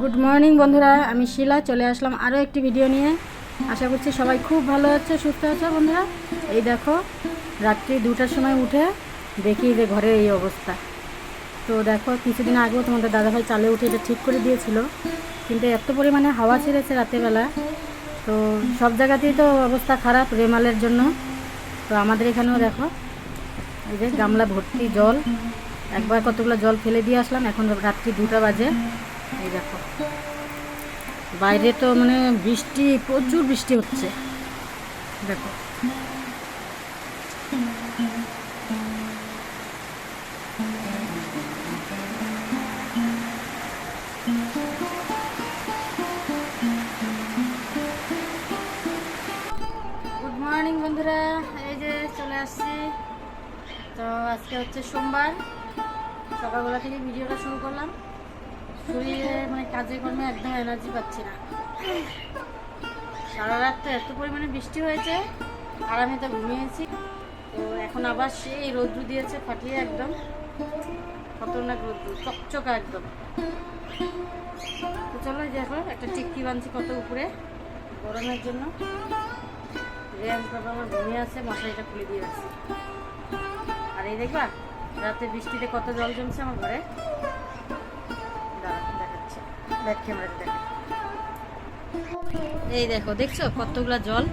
Good morning বন্ধুরা। আমি শিলা, চলে আসলাম আরও একটি ভিডিও নিয়ে। আশা করছি সবাই খুব ভালো আছে, সুস্থ আছে, বন্ধুরা? এই দেখো, রাত্রি দুটার সময় উঠে দেখি যে ঘরের এই অবস্থা। তো দেখো, কিছুদিন আগেও তোমাদের দাদাভাই চালে উঠে এটা ঠিক করে দিয়েছিল। কিন্তু এত পরিমাণে হাওয়া ছেড়েছে রাতেরবেলা তো সব জায়গাতেই তো অবস্থা খারাপ রেমালের জন্য। তো আমাদের এখানেও দেখো, এই যে গামলা ভর্তি জল। একবার কতগুলো জল ফেলে দিয়ে আসলাম, এখন রাত্রি দুটা বাজে। এই দেখো। বাইরে তো মানে বৃষ্টি, প্রচুর বৃষ্টি হচ্ছে। দেখো। গুড মর্নিং বন্ধুরা। এই যে চলে আসছি। তো আজকে হচ্ছে সোমবার। সকালবেলা থেকে ভিডিওটা শুরু করলাম। শরীরে মানে কাজে কর্মে একদম এনার্জি পাচ্ছি না। সারা রাত তো এত পরিমাণে বৃষ্টি হয়েছে, আর আমি তো ঘুমিয়েছি। তো এখন আবার সেই রৌদ্র দিয়েছে ফাটিয়ে একদম। খতরনাক রৌদ্র চকচকা একদম। তো চলো দেখো একটা টিক্কি বানছি কত উপরে, গরমের জন্য। রেয়াজ বাবা আমার ঘুমিয়ে আছে, মশারিটা খুলে দিয়ে রাখছি। আর এই দেখবা, রাতে বৃষ্টিতে কত জল জমছে আমার ঘরে। এই দেখো, দেখছ কতগুলা জল?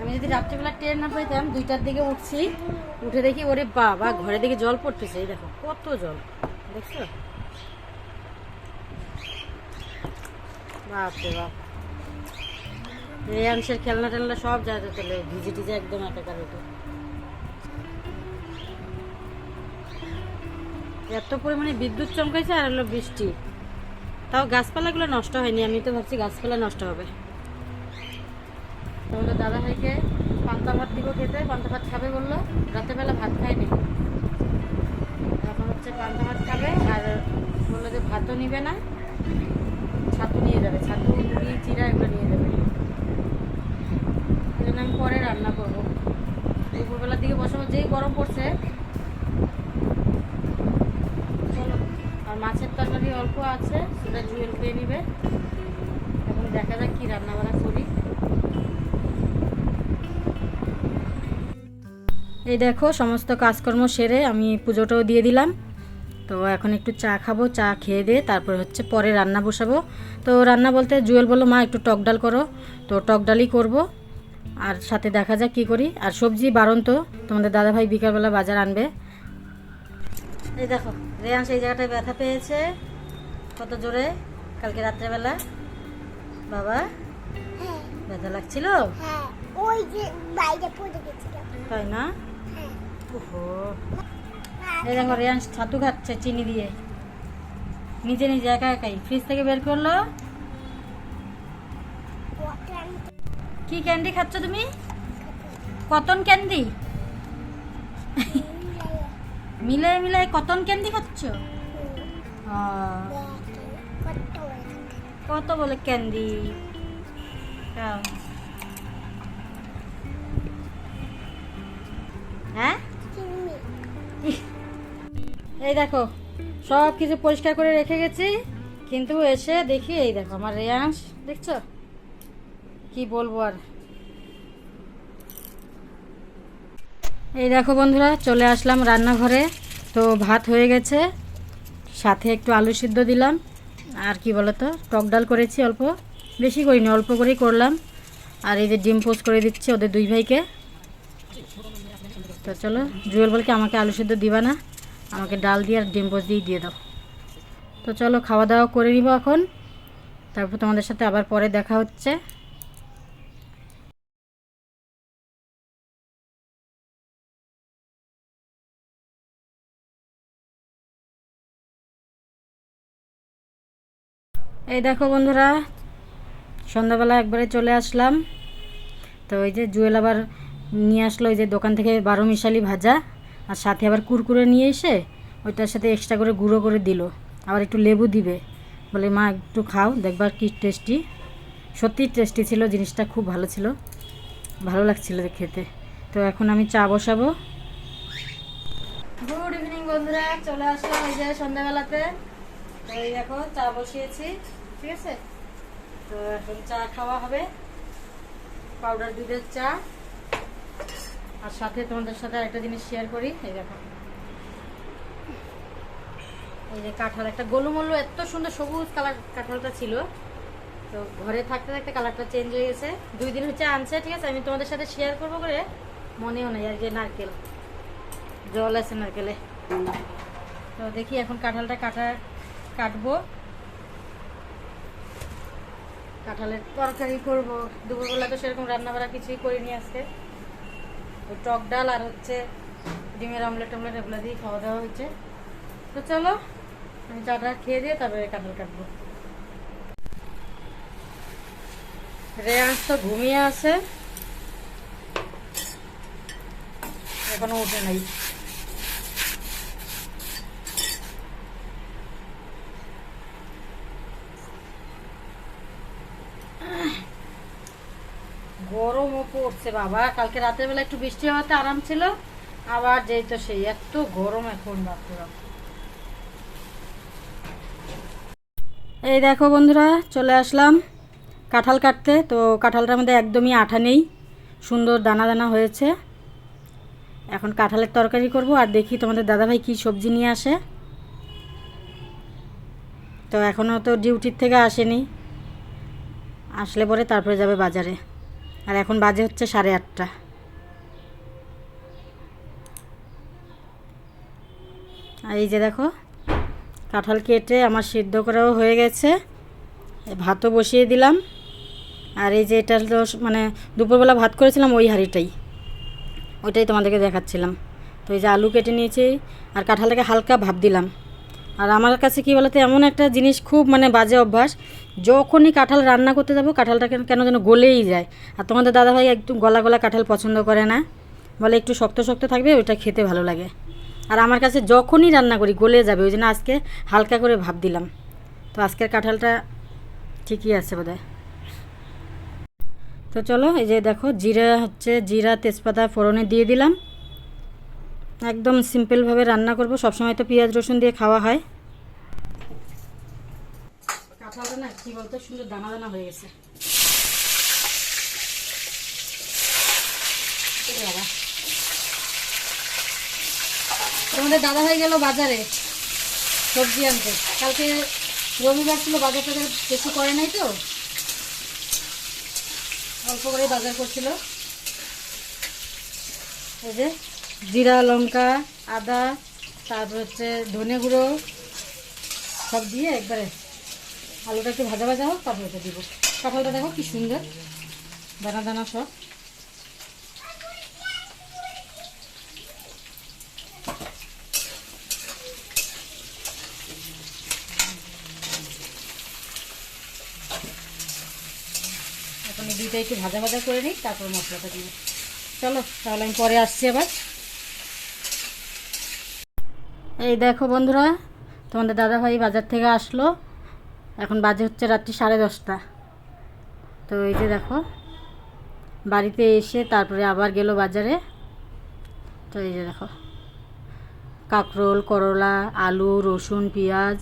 আমি যদি রাত্রিবেলা ট্রেন না পাইতাম, দুইটার দিকে উঠছি, উঠে দেখি ওরে বাবা ঘরে দিকে জল পড়তেছে। এই দেখো, কত জল। দেখছ? বাপরে বাপ। রেয়াংশের খেলনা টেলনা সব জায়গায় চলে, ভিজে টিজে একদম একাকার হতো এত পরিমাণে বিদ্যুৎ চমকাইছে আর হলো বৃষ্টি। তাও গাছপালাগুলো নষ্ট হয়নি, আমি তো ভাবছি গাছপালা নষ্ট হবে। তাহলে দাদা ভাইকে পান্তা ভাত দিব খেতে, পান্তা ভাত খাবে বলল, রাতেরবেলা ভাত খায়নি। এখন হচ্ছে পান্তা ভাত খাবে, আর বলল যে ভাতও নিবে না, ছাতু নিয়ে যাবে, ছাতু, মুড়ি চিরা এগুলো নিয়ে যাবে। এই জন্য আমি পরে রান্না করব। দুপুরবেলার দিকে বসাবো যেই গরম পড়ছে চলো আর মাছের তরকারি অল্প আছে, সেটা জুয়েল খেয়ে নিবে। এখন দেখা যাক কি বান্না করি। এই দেখো, সমস্ত কাজকর্ম সেরে আমি পুজোটাও দিয়ে দিলাম। তো এখন একটু চা খাব, চা খেয়ে দিয়ে তারপর হচ্ছে পরে রান্না বসাবো। তো রান্না বলতে জুয়েল বলল, মা, একটু টক ডাল করো। তো টক ডালই করব। আর সাথে দেখা যাক কী করি। আর সবজি বারণ তো তোমাদের দাদাভাই বিকালবেলা বাজার আনবে। এই দেখো রেয়ান সেই জায়গাটায় ব্যথা পেয়েছে। কত জোরে? কালকে রাত্রেবেলা। বাবা ব্যথা লাগছিল? হ্যাঁ ওই যে বাইরে পড়ে গেছিলাম তাই না? হ্যাঁ। ওহো। এই দেখো রেয়ান ছাতু খাচ্ছে চিনি দিয়ে। নিজে নিজে একা একাই। ফ্রিজ থেকে বের করল? কি ক্যান্ডি খাচ্ছ তুমি? কতন ক্যান্ডি? মিলাই মিলাই কতন ক্যান্ডি খাচ্ছ? কত বলে ক্যান্ডি খাও। হ্যাঁ? এই দেখো সব কিছু পরিষ্কার করে রেখে গেছি কিন্তু এসে দেখি এই দেখো আমার রেয়াংশ দেখছ? কি বলব আর? এই দেখো বন্ধুরা, চলে আসলাম রান্নাঘরে। তো ভাত হয়ে গেছে। সাথে একটু আলু সিদ্ধ দিলাম। আর কি বলতো, টক ডাল করেছি অল্প। বেশি করিনি, অল্প করেই করলাম। আর এই যে ডিম পোস্ট করে দিচ্ছি ওদের দুই ভাইকে। তো চলো, জুয়েল বলকে আমাকে আলু সিদ্ধ দিবা না। আমাকে ডাল দিয়ে আর ডিম পোস্ট দিয়ে দিয়ে দাও। তো চলো, খাওয়া দাওয়া করে নিব এখন। তারপর তোমাদের সাথে আবার পরে দেখা হচ্ছে। এই দেখো বন্ধুরা, সন্ধ্যাবেলা একবারে চলে আসলাম। তো ওই যে জুয়েল আবার নিয়ে আসলো ওই যে দোকান থেকে বারো মিশালি ভাজা, আর সাথে আবার কুরকুরে নিয়ে এসে ওইটার সাথে এক্সট্রা করে গুঁড়ো করে দিল। আবার একটু লেবু দিবে। বলে, মা, একটু খাও দেখবার কি টেস্টি সত্যি টেস্টি ছিল, জিনিসটা খুব ভালো ছিল। ভালো লাগছিল খেতে। তো এখন আমি চা বসাবো। গুড ইভিনিং বন্ধুরা, চলে আসলাম এই যে সন্ধ্যাবেলাতে। তো এই দেখো, চা বসিয়েছি। ঠিক আছে? তো এখন চা খাওয়া হবে। পাউডার দুধের চা। আর সাথে তোমাদের সাথে একটা জিনিস শেয়ার করি, এই দেখো। এই যে কাঁঠাল, একটা গোলুমল্লু এত সুন্দর সবুজ কালার কাঁঠালটা ছিল। তো ঘরে থাকতে থাকতে কালারটা চেঞ্জ হয়ে গেছে। দুই দিন হচ্ছে আনছে, ঠিক আছে? আমি তোমাদের সাথে শেয়ার করব করে, মনেও নেই আর যে নারকেল। জল আছে নারকেলে। তো দেখি এখন কাঁঠালটা কাটা কাটবো। কাঁঠালের তরকারি করব। দুপুরবেলা তো সেরকম রান্না বান্না কিছুই করিনি আজকে। ওই টক ডাল আর হচ্ছে ডিমের অমলেট টমলেট এগুলো দিয়ে খাওয়া দাওয়া হয়েছে। তো চলো, আমি চাটা খেয়ে দিয়ে তারপরে কাঁঠাল কাটবো। রেয়ান্স তো ঘুমিয়ে আছে। এখনও উঠে নাই। পড়ছে বাবা। কালকে রাতের বেলা একটু বৃষ্টি হওয়াতে আরাম ছিল। আবার যেই তো সেই, এত গরম এখন, বাপুরা এই দেখো বন্ধুরা, চলে আসলাম কাঁঠাল কাটতে। তো কাঁঠালটার মধ্যে একদমই আঠা নেই। সুন্দর দানা দানা হয়েছে। এখন কাঁঠালের তরকারি করব আর দেখি তোমাদের দাদাভাই কি সবজি নিয়ে আসে। তো এখনও তো ডিউটির থেকে আসেনি। আসলে পরে তারপরে যাবে বাজারে। আর এখন বাজে হচ্ছে সাড়ে আটটা। আর এই যে দেখো, কাঁঠাল কেটে আমার সিদ্ধ করাও হয়ে গেছে। ভাতও বসিয়ে দিলাম। আর এই যে এটা তো মানে দুপুরবেলা ভাত করেছিলাম ওই হাঁড়িটাই। ওইটাই তোমাদেরকে দেখাচ্ছিলাম। তো এই যে আলু কেটে নিয়েছি, আর কাঁঠালটাকে হালকা ভাপ দিলাম। আর আমার কাছে কী বলতে, এমন একটা জিনিস খুব মানে বাজে অভ্যাস, যখনই কাঁঠাল রান্না করতে যাব, কাঁঠালটা কেন যেন গলেই যায়। আর তোমাদের দাদাভাই একটু গলা গলা কাঁঠাল পছন্দ করে না। বলে একটু শক্ত শক্ত থাকবে ওইটা খেতে ভালো লাগে। আর আমার কাছে যখনই রান্না করি, গলে যাবে, ওই জন্য আজকে হালকা করে ভাব দিলাম। তো আজকের কাঁঠালটা ঠিকই আছে বোধহয়। তো চলো, এই যে দেখো, জিরা হচ্ছে, জিরা তেজপাতা ফোড়নে দিয়ে দিলাম। একদম সিম্পলভাবে রান্না করব। সবসময় তো পেঁয়াজ, রসুন দিয়ে খাওয়া হয়। কাঁঠালটা না, কি বলতো, সুন্দর দানা দানা হয়ে গেছে। তোমাদের দাদা ভাই গেল বাজারে সবজি আনতে। কালকে রবিবার ছিল, বাজার টাজার বেশি করে নাই তো। অল্প করে বাজার করছিল। এই যে জিরা, লঙ্কা, আদা, তারপর হচ্ছে ধনে গুঁড়ো, সব দিয়ে একবারে আলুটা একটু ভাজা ভাজা হোক, তারপর দিব। কাঁঠালটা দেখো কি সুন্দর, দানা দানা সব। এখন দুইটা একটু ভাজা ভাজা করে নিই, তারপর মশলাটা দিব। চলো, তাহলে আমি পরে আসছি আবার। এই দেখো বন্ধুরা, তোমাদের দাদাভাই বাজার থেকে আসলো। এখন বাজে হচ্ছে রাত্রি সাড়ে দশটা। তো এই যে দেখো, বাড়িতে এসে তারপরে আবার গেল বাজারে। তো এই যে দেখো, কাঁকরোল, করলা, আলু, রসুন, পেঁয়াজ,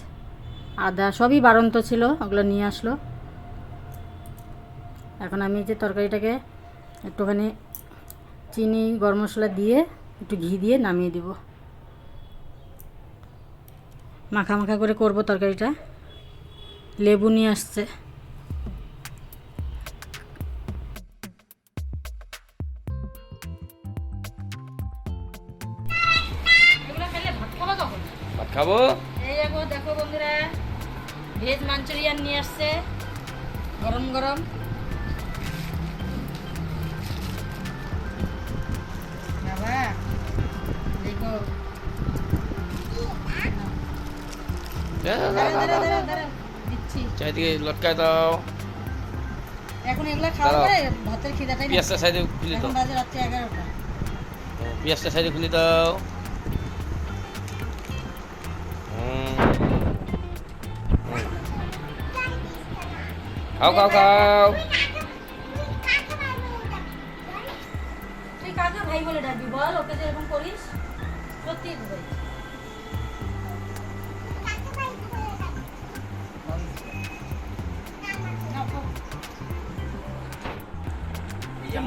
আদা, সবই বাড়ন্ত ছিল, ওগুলো নিয়ে আসলো। এখন আমি যে তরকারিটাকে একটুখানি চিনি, গরম মশলা দিয়ে একটু ঘি দিয়ে নামিয়ে দিব। মাখা মাখা করে করব তরকারিটা। লেবু নিয়ে আসছে। ভাত খাব? এই দেখো দেখো বন্ধুরা ভেজ মাঞ্চুরিয়ান নিয়ে আসছে। গরম গরম। বাবা দেখো। চারিদিকে লটকায় দাও। এখন এগুলা খাওয়া পরে ভাতের খিদাটাই পেঁয়াজটা সাইডে খুলে দাও। বাজে রাত্রি এগারোটা। পেঁয়াজটা সাইডে খুলে দাও। হুম। হুম। খাও খাও খাও। তুই কাকে ভাই বলে ডাকবি? বল ওকে যে এরকম করিস সত্যি ভাই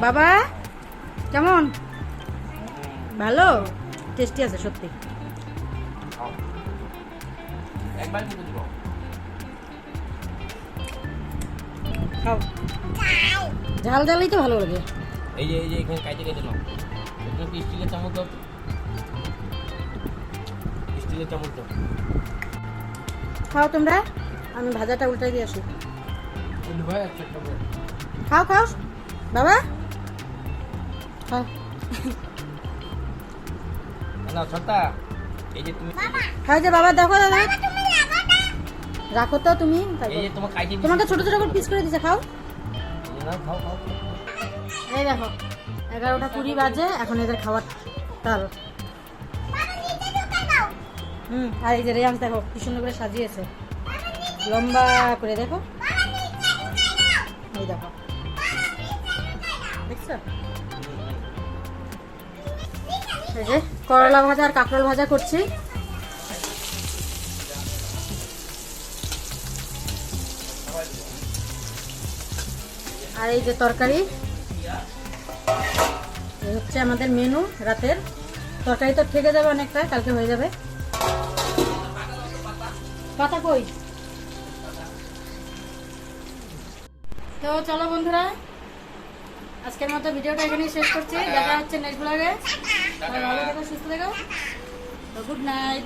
বাবা কেমন? ভালো? টেস্টি আছে সত্যি। ঝাল ঝালই তো ভালো লাগে। এই যে এই যে এখানে কাইতে কেটে নাও। এখানে কি স্টিলের চামচ দাও। স্টিলের চামচ দাও। খাও তোমরা? আমি ভাজাটা উল্টাই দিয়ে আসি। খাও খাও। বাবা? না ছটা এই যে তুমি খাও যে বাবা দেখো দাদা। রাখো তো তুমি। এই যে তোমাকে ছোট ছোট করে পিস করে দিছে খাও। না খাও খাও। এই দেখো এগারোটা কুড়ি বাজে এখন এদের খাবার তাল। হুম আর এই যে রেয়াংস দেখো কি সুন্দর করে সাজিয়েছে। লম্বা করে দেখো। এই দেখো। করলা ভাজা আর কাঁকরোল ভাজা করছি। আর এই যে তরকারি হচ্ছে আমাদের মেনু রাতের। তরকারি তো থেকে যাবে অনেকটা, কালকে হয়ে যাবে। পাতা কই? তো চলো বন্ধুরা আজকের মতো ভিডিওটা এখানেই শেষ করছি। দেখা হচ্ছে নেক্সট ব্লগে ভালো থেকো, সুস্থ থেকো। Good night